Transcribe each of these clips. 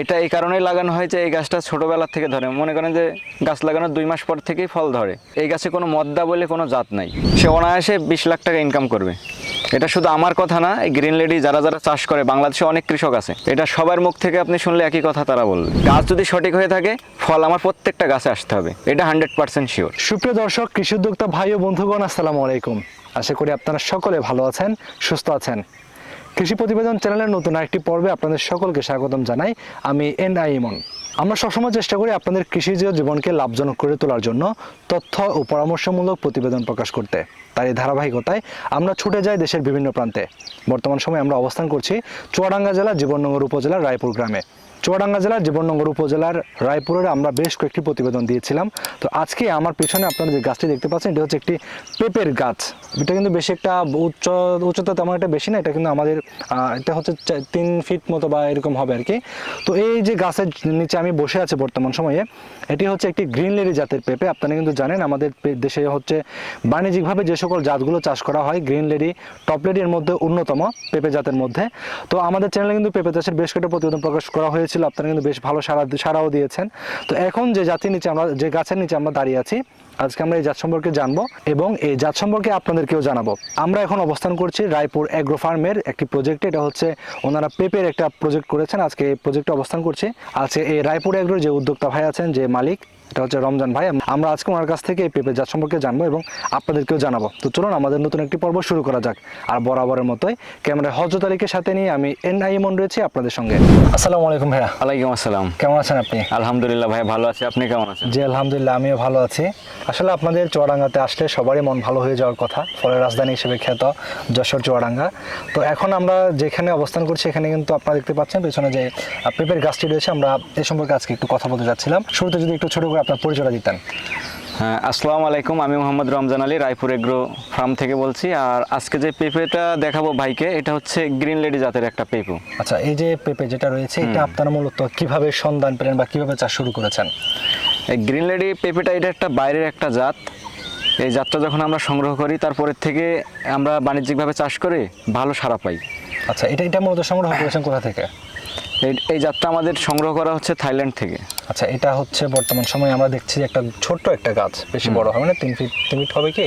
এটা এই কারণেই লাগানো হয় যে এই গাছটা ছোটবেলা থেকে ধরে। মনে করেন যে গাছ লাগানোর দুই মাস পর থেকেই ফল ধরে। এই গাছে কোনো মদ্দা বলে কোনো জাত নাই। সে অনায়াসে বিশ লাখ টাকা ইনকাম করবে। এটা শুধু আমার কথা না, এই গ্রিন লেডি যারা যারা চাষ করে, বাংলাদেশে অনেক কৃষক আছে। এটা সবার মুখ থেকে আপনি শুনলে একই কথা তারা বলবে। গাছ যদি সঠিক হয়ে থাকে, ফল আমার প্রত্যেকটা গাছে আসতে হবে। এটা হান্ড্রেড পার্সেন্ট শিওর সুপ্রিয় দর্শক, কৃষি উদ্যোক্তা ভাই ও বন্ধুগণ, আসসালামু আলাইকুম। আশা করি আপনারা সকলে ভালো আছেন, সুস্থ আছেন। কৃষি প্রতিবেদন চ্যানেলের নতুন আরেকটি পর্বে আপনাদের সকলকে স্বাগতম জানাই। আমি এন আই ইমন। আমরা সবসময় চেষ্টা করি আপনাদের কৃষিজ জীবনকে লাভজনক করে তোলার জন্য তথ্য ও পরামর্শমূলক প্রতিবেদন প্রকাশ করতে। তার এই ধারাবাহিকতায় আমরা ছুটে যাই দেশের বিভিন্ন প্রান্তে। বর্তমান সময়ে আমরা অবস্থান করছি চুয়াডাঙ্গা জেলা জীবননগর উপজেলার রায়পুর গ্রামে। চুয়াডাঙ্গা জেলার, জীবননগর উপজেলার, রায়পুরের আমরা বেশ কয়েকটি প্রতিবেদন দিয়েছিলাম। তো আজকে আমার পিছনে আপনারা যে গাছটি দেখতে পাচ্ছেন, এটা হচ্ছে একটি পেঁপের গাছ। এটা কিন্তু বেশি একটা উচ্চ, উচ্চতা তেমন একটা বেশি না, এটা কিন্তু আমাদের এটা হচ্ছে তিন ফিট মতো বা এরকম হবে আর কি। তো এই যে গাছের নিচে আমি বসে আছি বর্তমান সময়ে, এটি হচ্ছে একটি গ্রিন লেডি জাতের পেঁপে। আপনারা কিন্তু জানেন, আমাদের দেশে হচ্ছে বাণিজ্যিকভাবে যে সকল জাতগুলো চাষ করা হয় গ্রিন লেডি টপ লেডির মধ্যে অন্যতম পেঁপে জাতের মধ্যে। তো আমাদের চ্যানেলে কিন্তু পেঁপে চাষের বেশ কয়েকটা প্রতিবেদন প্রকাশ করা হয়েছিল আপনারা কিন্তু বেশ ভালো সারা সারাও দিয়েছেন। তো এখন যে জাতির নিচে আমরা, যে গাছের নিচে আমরা দাঁড়িয়ে আছি, আজকে আমরা এই জাত সম্পর্কে জানব এবং এই জাত সম্পর্কে আপনাদেরকেও জানাব। আমরা এখন অবস্থান করছি রায়পুর অ্যাগ্রো ফার্মের একটি প্রজেক্টে এটা হচ্ছে ওনারা পেপের একটা প্রজেক্ট করেছেন। আজকে এই প্রজেক্টে অবস্থান করছে। আজকে এই রায়পুর অ্যাগ্রোর যে উদ্যোক্তা ভাই আছেন, যে মালিক এটা হচ্ছে রমজান ভাই আমরা আজকে ওনার কাছ থেকে এই পেঁপে জাত সম্পর্কে জানব এবং আপনাদেরকেও জানাব। তো চলুন আমাদের নতুন একটি পর্ব শুরু করা যাক। আর বরাবরের মতোই ক্যামেরায় হজরত আলীকে সাথে নিয়ে আমি এন আই মন রয়েছি আপনাদের সঙ্গে। আসসালামু আলাইকুম ভাইয়া। আলাইকুম আসসালাম। কেমন আছেন আপনি? আলহামদুলিল্লাহ ভাই ভালো আছি। আপনি কেমন আছেন? জি আলহামদুলিল্লাহ আমিও ভালো আছি। আসলে আপনাদের চুয়াডাঙ্গাতে আসলে সবারই মন ভালো হয়ে যাওয়ার কথা। ফলের রাজধানী হিসেবে খ্যাত যশোর চুয়াডাঙ্গা। তো এখন আমরা যেখানে অবস্থান করছি এখানে কিন্তু আপনারা দেখতে পাচ্ছেন পেছনে যে পেঁপের গাছটি রয়েছে আমরা এ সম্পর্কে আজকে একটু কথা বলতে যাচ্ছিলাম। শুরুতে যদি একটু ছোট করে আপনার পরিচয়টা দিতেন। হ্যাঁ আসসালামু আলাইকুম আমি মোহাম্মদ রমজান আলী রায়পুর এগ্রো ফার্ম থেকে বলছি। আর আজকে যে পেঁপেটা দেখাবো ভাইকে এটা হচ্ছে গ্রিন লেডি জাতের একটা পেঁপু। আচ্ছা এই যে পেঁপে যেটা রয়েছে এটা আপনারা মূলত কীভাবে সন্ধান পেলেন বা কীভাবে চাষ শুরু করেছেন? এই গ্রিন লেডি পেঁপেটা এটা একটা বাইরের একটা জাত। এই জাতটা যখন আমরা সংগ্রহ করি তারপরের থেকে আমরা বাণিজ্যিকভাবে চাষ করে ভালো সারা পাই। আচ্ছা এটা এটা মূলত সংগ্রহ করেছেন কোথা থেকে? এই এই জাতটা আমাদের সংগ্রহ করা হচ্ছে থাইল্যান্ড থেকে। আচ্ছা এটা হচ্ছে বর্তমান সময়ে আমরা দেখছি একটা ছোট্ট একটা গাছ বেশি বড় হবে না তিন ফিট তিন ফিট হবে কি?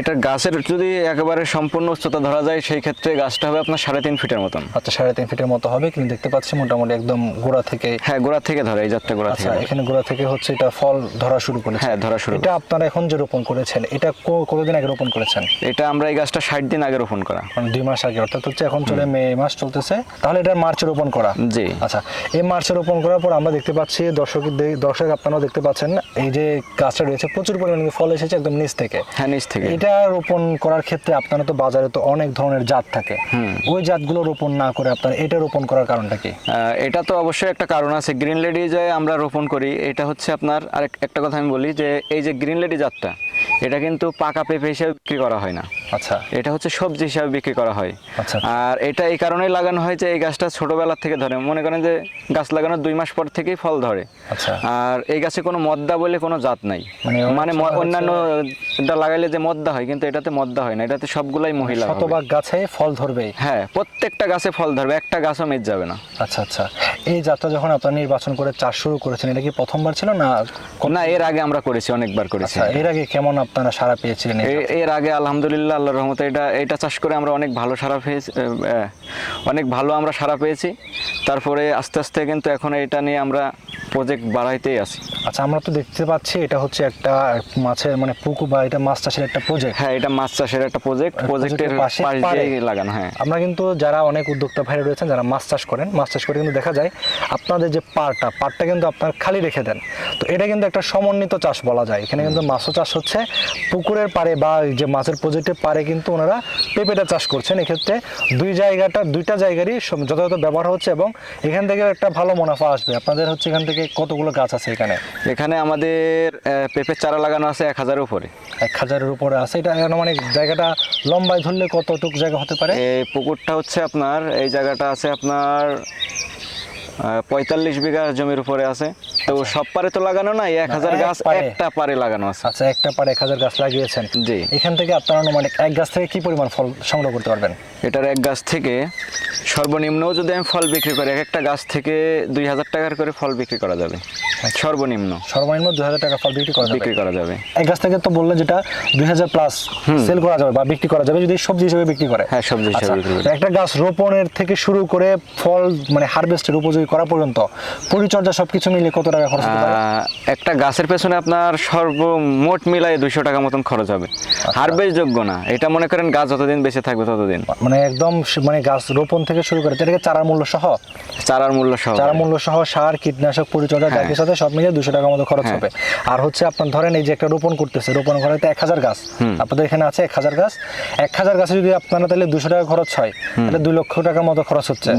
এটা গাছের যদি একেবারে সম্পূর্ণ উচ্চতা ধরা যায় সেই ক্ষেত্রে গাছটা হবে আপনার সাড়ে তিন ফিটের মতন। আচ্ছা সাড়ে তিন ফিটের মতো হবে কিন্তু দেখতে পাচ্ছি মোটামুটি একদম গোড়া থেকে হ্যাঁ গোড়া থেকে ধরে এই জাতটা গোড়া আচ্ছা থেকে এখানে গোড়া থেকে হচ্ছে এটা ফল ধরা শুরু করেছে। হ্যাঁ ধরা শুরু এটা আপনারা এখন যে রোপণ করেছেন এটা কতদিন আগে রোপণ করেছেন? এটা আমরা এই গাছটা ষাট দিন আগে রোপণ করা। মানে দুই মাস আগে অর্থাৎ হচ্ছে এখন চলে মে মাস চলতেছে। তাহলে এটা মার্চে রোপণ করা। জি। আচ্ছা এই মার্চে রোপণ করার পর আমরা দেখতে পাচ্ছি দর্শক দর্শক আপনারাও দেখতে পাচ্ছেন এই যে গাছটা রয়েছে প্রচুর পরিমাণে ফল এসেছে একদম নিচ থেকে। হ্যাঁ নিচ থেকে। এটা রোপণ করার ক্ষেত্রে আপনারা তো বাজারে তো অনেক ধরনের জাত থাকে। ওই জাতগুলো রোপণ না করে আপনারা এটা রোপণ করার কারণটা কি? এটা তো অবশ্যই একটা কারণ আছে। গ্রিন লেডি যে আমরা রোপণ করি এটা হচ্ছে আপনার আরেক একটা কথা আমি বলি যে এই যে গ্রিন লেডি জাতটা এটা কিন্তু পাকা পেঁপে হিসেবে বিক্রি করা হয় না। আচ্ছা। এটা হচ্ছে সবজি হিসাবে বিক্রি করা হয়। আচ্ছা। আর এটা এই কারণেই লাগানো হয় যে এই গাছটা ছোটবেলা থেকে ধরে। মনে করেন যে গাছ লাগানোর দুই মাস পর থেকেই ফল ধরে। আচ্ছা। আর এই গাছে কোনো মদ্দা বলে কোনো জাত নাই। মানে মানে অন্যান্য এটা লাগাইলে যে মদ্দা হয় কিন্তু এটাতে মদ্দা হয় না। এটাতে সবগুলাই মহিলা। শতভাগ গাছে ফল ধরবেই হ্যাঁ প্রত্যেকটা গাছে ফল ধরবে। একটা গাছও মেজ যাবে না। আচ্ছা আচ্ছা। এই জাতটা যখন আপনারা নির্বাচন করে চাষ শুরু করেছেন এটা কি প্রথমবার ছিল না না এর আগে আমরা করেছি অনেকবার করেছি। আচ্ছা এর আগে কেমন আপনারা সারা পেয়েছিলেন এর আগে আলহামদুলিল্লাহ আল্লাহর রহমতে এটা এটা চাষ করে আমরা অনেক ভালো সারা পেয়েছি অনেক ভালো আমরা সারা পেয়েছি। তারপরে আস্তে আস্তে কিন্তু এখন এটা নিয়ে আমরা প্রজেক্ট বাড়াইতেই আছি। আচ্ছা আমরা তো দেখতে পাচ্ছি এটা হচ্ছে একটা মাছের মানে পুকুর বা এটা মাছ চাষের একটা প্রজেক্ট হ্যাঁ এটা মাছ চাষের একটা প্রজেক্ট প্রজেক্টের পাশে লাগানো হ্যাঁ। আমরা কিন্তু যারা অনেক উদ্যোক্তা ভাই রয়েছেন যারা মাছ চাষ করেন মাছ চাষ করে কিন্তু দেখা যায় আপনাদের যে পাড়টা পাড়টা কিন্তু আপনার খালি রেখে দেন। তো এটা কিন্তু একটা সমন্বিত চাষ বলা যায়। এখানে কিন্তু মাছও চাষ হচ্ছে। পুকুরের পাড়ে বা যে মাছের প্রজেক্টের পাড়ে কিন্তু ওনারা পেঁপেটা চাষ করছেন। এক্ষেত্রে দুই জায়গাটা দুইটা জায়গারই যথাযথ ব্যবহার হচ্ছে এবং এখান থেকে একটা ভালো মুনাফা আসবে। আপনাদের হচ্ছে এখান থেকে কতগুলো গাছ আছে এখানে? এখানে আমাদের পেঁপের চারা লাগানো আছে এক হাজারের উপরে। এক হাজারের উপরে আছে। এটা মানে জায়গাটা লম্বায় ধরলে কতটুক জায়গা হতে পারে? এই পুকুরটা হচ্ছে আপনার এই জায়গাটা আছে আপনার পঁয়তাল্লিশ বিঘা জমির উপরে আছে। তো সব পারে তো লাগানো নাই এক হাজার গাছ। একটা পারে লাগানো আছে। আচ্ছা একটা পারে এক হাজার গাছ লাগিয়েছেন। জি। এখান থেকে আপনার অনুমানিক এক গাছ থেকে কি পরিমাণ ফল সংগ্রহ করতে পারবেন? এটার এক গাছ থেকে সর্বনিম্নও যদি আমি ফল বিক্রি করি এক একটা গাছ থেকে দুই হাজার টাকার করে ফল বিক্রি করা যাবে। সর্বনিম্ন। সর্বনিম্ন দুই হাজার টাকা ফল বিক্রি করা বিক্রি করা যাবে। এক গাছ থেকে তো বললেন যেটা দুই হাজার প্লাস সেল করা যাবে বা বিক্রি করা যাবে যদি সবজি হিসেবে বিক্রি করে। হ্যাঁ, সবজি হিসেবে আচ্ছা, বিক্রি করে। একটা গাছ রোপণের থেকে শুরু করে ফল মানে হারভেস্টের উপযোগী করা পর্যন্ত পরিচর্যা সবকিছু মিলে কত টাকা খরচ হতে পারে? একটা গাছের পেছনে আপনার সর্বমোট মিলাই দুইশো টাকা মতন খরচ হবে। আচ্ছা। হারভেস্ট যোগ্য না। এটা মনে করেন গাছ যতদিন বেঁচে থাকবে ততদিন। মানে একদম মানে গাছ রোপণ থেকে শুরু করে এটাকে চারার মূল্য সহ চারার মূল্য সহ চারা মূল্য সহ সার কীটনাশক পরিচর্যা হ্যাঁ। একই সাথে সব মিলিয়ে দুশো টাকার মতো খরচ হ্যাঁ। হবে। আর হচ্ছে আপনার ধরেন এই যে একটা রোপণ করতেছে রোপণ করাতে এক হাজার গাছ। আপনাদের এখানে আছে এক হাজার গাছ। এক হাজার গাছে যদি আপনারা তাহলে দুশো টাকা খরচ হয় তাহলে দুই লক্ষ টাকার মতো খরচ হচ্ছে।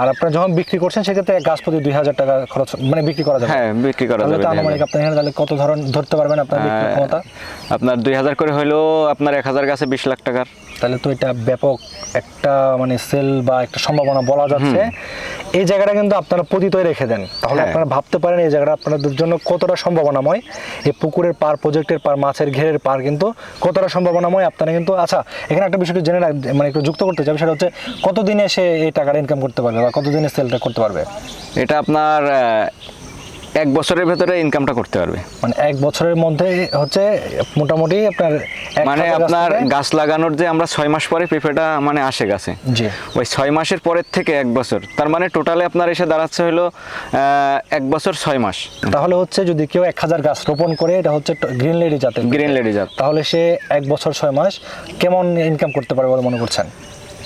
আর আপনারা যখন বিক্রি করছেন সেক্ষেত্রে এক গাছ প্রতি দুই হাজার টাকা খরচ মানে বিক্রি করা যাবে। হ্যাঁ বিক্রি করা তাহলে যাবে তো দুই আপনার এখানে তাহলে কত ধরন ধরতে পারবেন আপনার বিক্রি ক্ষমতা? আপনার দুই হাজার করে হইলেও আপনার এক হাজার গাছে বিশ লাখ টাকার। তাহলে তো এটা ব্যাপক একটা মানে সেল বা একটা সম্ভাবনা বলা যাচ্ছে এই জায়গাটা কিন্তু আপনারা পতিতই রেখে দেন। তাহলে হ্যাঁ। আপনারা ভাবতে পারেন এই জায়গাটা আপনাদের জন্য কতটা সম্ভাবনাময়। এই পুকুরের পার প্রজেক্টের পার মাছের ঘেরের পার কিন্তু কতটা সম্ভাবনাময় আপনারা কিন্তু আচ্ছা এখানে একটা বিষয়টা জেনে রাখ মানে একটু যুক্ত করতে চাই সেটা হচ্ছে কতদিনে সে এই টাকাটা ইনকাম করতে পারবে বা কতদিনে সেলটা করতে পারবে? এটা আপনার এক বছরের ভেতরে ইনকামটা করতে পারবে। মানে এক বছরের মধ্যে হচ্ছে মোটামুটি আপনার মানে আপনার গাছ লাগানোর যে আমরা ছয় মাস পরে পেঁপেটা মানে আসে গাছে। জি। ওই ছয় মাসের পরের থেকে এক বছর। তার মানে টোটালে আপনার এসে দাঁড়াচ্ছে হলো এক বছর ছয় মাস। তাহলে হচ্ছে যদি কেউ এক হাজার গাছ রোপণ করে এটা হচ্ছে গ্রিন লেডি জাতের গ্রিন লেডি জাত। তাহলে সে এক বছর ছয় মাস কেমন ইনকাম করতে পারে বলে মনে করছেন?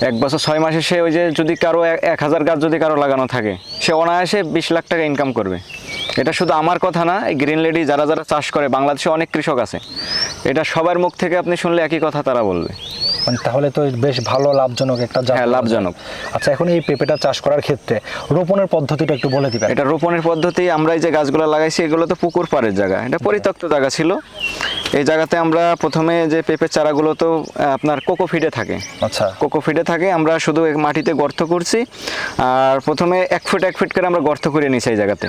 এক বছর ছয় মাসে সে ওই যে যদি কারও এক- এক হাজার গাছ যদি কারও লাগানো থাকে সে অনায়াসে বিশ লাখ টাকা ইনকাম করবে। এটা শুধু আমার কথা না এই গ্রিন লেডি যারা যারা চাষ করে বাংলাদেশে অনেক কৃষক আছে। এটা সবার মুখ থেকে আপনি শুনলে একই কথা তারা বলবে। মানে তাহলে তো বেশ ভালো লাভজনক একটা হ্যাঁ লাভজনক। আচ্ছা এখন এই পেঁপেটা চাষ করার ক্ষেত্রে রোপণের পদ্ধতিটা একটু বলে দিবেন। এটা রোপণের পদ্ধতি আমরা এই যে গাছগুলো লাগাইছি এগুলো তো পুকুর পাড়ের জায়গা। এটা পরিত্যক্ত জায়গা ছিল। এই জায়গাতে আমরা প্রথমে যে পেঁপের চারাগুলো তো আপনার কোকো ফিডে থাকে। আচ্ছা। কোকো ফিডে থাকে আমরা শুধু মাটিতে গর্ত করছি আর প্রথমে এক ফুট এক ফুট করে আমরা গর্ত করে নিছি এই জায়গাতে।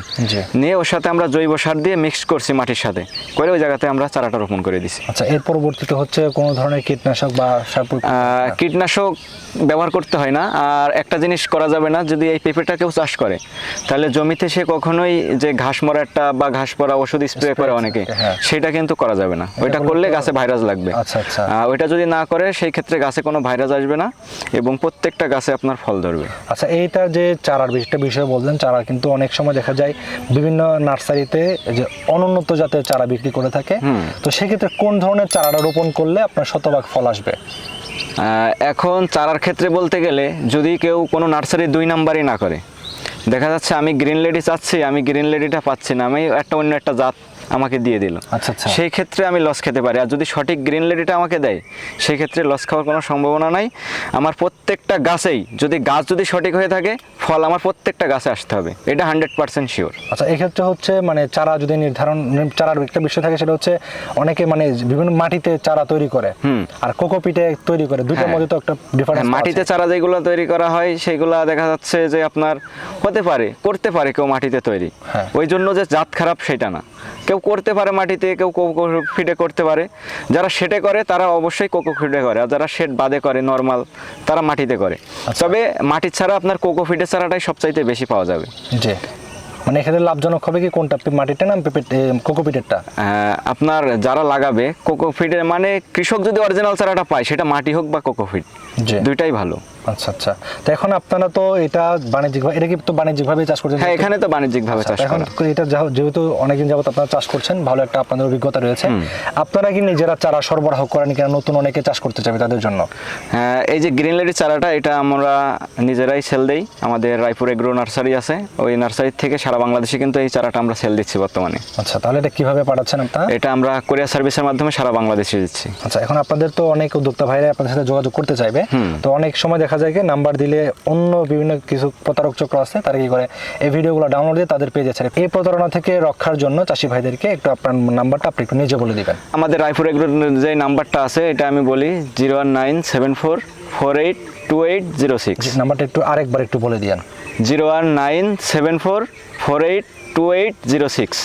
নিয়ে ওর সাথে আমরা জৈব সার দিয়ে মিক্স করছি মাটির সাথে করে ওই জায়গাতে আমরা চারাটা রোপণ করে দিছি। আচ্ছা এর পরবর্তীতে হচ্ছে কোনো ধরনের কীটনাশক বা সার? কীটনাশক ব্যবহার করতে হয় না আর একটা জিনিস করা যাবে না যদি এই পেঁপেটা কেউ চাষ করে তাহলে জমিতে সে কখনোই যে ঘাস মরাটা বা ঘাস পরা ওষুধ স্প্রে করে অনেকে হ্যাঁ। সেটা কিন্তু করা যাবে না। ওইটা করলে গাছে ভাইরাস লাগবে আচ্ছা, আচ্ছা। ওইটা যদি না করে সেই ক্ষেত্রে গাছে কোনো ভাইরাস আসবে না এবং প্রত্যেকটা গাছে আপনার ফল ধরবে আচ্ছা এইটা যে চারার বিষয়টা বিষয়ে বললেন চারা কিন্তু অনেক সময় দেখা যায় বিভিন্ন নার্সারিতে যে অনুন্নত জাতের চারা বিক্রি করে থাকে। তো সেক্ষেত্রে কোন ধরনের চারাটা রোপণ করলে আপনার শতভাগ ফল আসবে এখন চারার ক্ষেত্রে বলতে গেলে যদি কেউ কোনো নার্সারি দুই নাম্বারই না করে দেখা যাচ্ছে আমি গ্রিন লেডি চাচ্ছি আমি গ্রিন লেডিটা পাচ্ছি না আমি একটা অন্য একটা জাত আমাকে দিয়ে দিল। আচ্ছা আচ্ছা। সেই ক্ষেত্রে আমি লস খেতে পারি। আর যদি সঠিক গ্রিন লেডিটা আমাকে দেয় সেই ক্ষেত্রে লস খাওয়ার কোনো সম্ভাবনা নাই। আমার প্রত্যেকটা গাছেই যদি গাছ যদি সঠিক হয়ে থাকে ফল আমার প্রত্যেকটা গাছে আসতে হবে। এটা হান্ড্রেড পার্সেন্ট শিওর আচ্ছা এক্ষেত্রে হচ্ছে মানে চারা যদি নির্ধারণ চারার একটা বিষয় থাকে সেটা হচ্ছে অনেকে মানে বিভিন্ন মাটিতে চারা তৈরি করে। হুম। আর কোকোপিটে তৈরি করে। দুটোর হ্যাঁ। মধ্যে তো একটা ডিফারেন্স মাটিতে চারা যেগুলো তৈরি করা হয় সেগুলো দেখা যাচ্ছে যে আপনার হতে পারে করতে পারে কেউ মাটিতে তৈরি। হ্যাঁ। ওই জন্য যে জাত খারাপ সেটা না। কেউ করতে পারে মাটিতে কেউ কোকো ফিডে করতে পারে। যারা সেটে করে তারা অবশ্যই কোকো ফিডে করে। আর যারা শেড বাদে করে নর্মাল তারা মাটিতে করে। আচ্ছা। তবে মাটির ছাড়া আপনার কোকো ফিডের চারাটাই সবচাইতে বেশি পাওয়া যাবে। জি। মানে এক্ষেত্রে লাভজনক হবে কি কোনটা? মাটিটা না কোকোপিটেরটা আপনার যারা লাগাবে কোকো ফিডের মানে কৃষক যদি অরিজিনাল চারাটা পায় সেটা মাটি হোক বা কোকো ফিড জি দুইটাই ভালো। আচ্ছা আচ্ছা। তো এখন আপনারা তো এটা বাণিজ্যিক এটা কি তো বাণিজ্যিকভাবে চাষ করছেন? হ্যাঁ এখানে তো বাণিজ্যিকভাবে চাষ আচ্ছা, এখন এটা যেহেতু অনেকদিন যাবত আপনারা চাষ করছেন ভালো একটা আপনাদের অভিজ্ঞতা রয়েছে। আপনারা কি নিজেরা চারা সরবরাহ করেন কিনা? নতুন অনেকে চাষ করতে চাবে তাদের জন্য? হ্যাঁ এই যে গ্রিন লেডি চারাটা এটা আমরা নিজেরাই সেল দেই। আমাদের রায়পুর এগ্রো নার্সারি আছে। ওই নার্সারি থেকে সারা বাংলাদেশে কিন্তু এই চারাটা আমরা সেল দিচ্ছি বর্তমানে। আচ্ছা তাহলে এটা কীভাবে পাঠাচ্ছেন আপনারা? এটা আমরা কোরিয়ার সার্ভিসের মাধ্যমে সারা বাংলাদেশে দিচ্ছি। আচ্ছা এখন আপনাদের তো অনেক উদ্যোক্তা ভাইরা আপনাদের সাথে যোগাযোগ করতে চাইবে। তো অনেক সময় দেখা যায় কি নাম্বার দিলে অন্য বিভিন্ন কিছু প্রতারক চক্র আছে তারা কি করে এই ভিডিওগুলো ডাউনলোড দিয়ে তাদের পেজে ছাড়ে এই প্রতারণা থেকে রক্ষার জন্য চাষি ভাইদেরকে একটু আপনার নাম্বারটা আপনি একটু নিজে বলে দিবেন। আমাদের রায়পুর যে নাম্বারটা আছে এটা আমি বলি zero one nine seven four four eight two eight zero six নাম্বারটা একটু আরেকবার একটু বলে দিয়েন। Zero one nine seven four four eight two eight zero six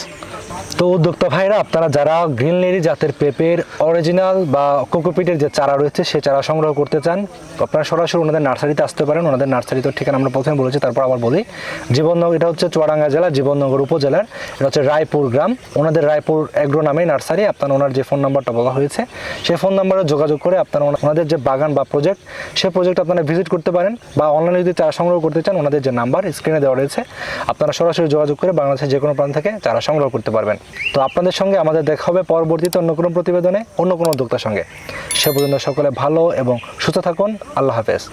তো উদ্যোক্তা ভাইরা, আপনারা যারা গ্রিন লেরি জাতের পেঁপের অরিজিনাল বা কোকোপিটের যে চারা রয়েছে সেই চারা সংগ্রহ করতে চান আপনারা সরাসরি ওনাদের নার্সারিতে আসতে পারেন। ওনাদের নার্সারিতে ঠিকানা আমরা প্রথমে বলেছি, তারপর আবার বলি। জীবননগর, এটা হচ্ছে চুয়াডাঙ্গা জেলা, জীবননগর উপজেলার। এটা হচ্ছে রায়পুর গ্রাম। ওনাদের রায়পুর এগ্রো নামে নার্সারি। আপনার ওনার যে ফোন নাম্বারটা বলা হয়েছে সেই ফোন নাম্বারে যোগাযোগ করে আপনারা ওনা- ওনাদের যে বাগান বা প্রজেক্ট সেই প্রজেক্ট আপনারা ভিজিট করতে পারেন বা অনলাইনে যদি চারা সংগ্রহ করতে চান, ওনাদের যে নাম্বার স্ক্রিনে দেওয়া রয়েছে। আপনারা সরাসরি যোগাযোগ করে বাংলাদেশের যে কোনো প্রান্ত থেকে চারা সংগ্রহ করতে পারবেন। তো আপনাদের সঙ্গে আমাদের দেখা হবে পরবর্তীতে অন্য কোনো প্রতিবেদনে, অন্য কোনো উদ্যোক্তার সঙ্গে। সে পর্যন্ত সকলে ভালো এবং সুস্থ থাকুন। আল্লাহ হাফেজ।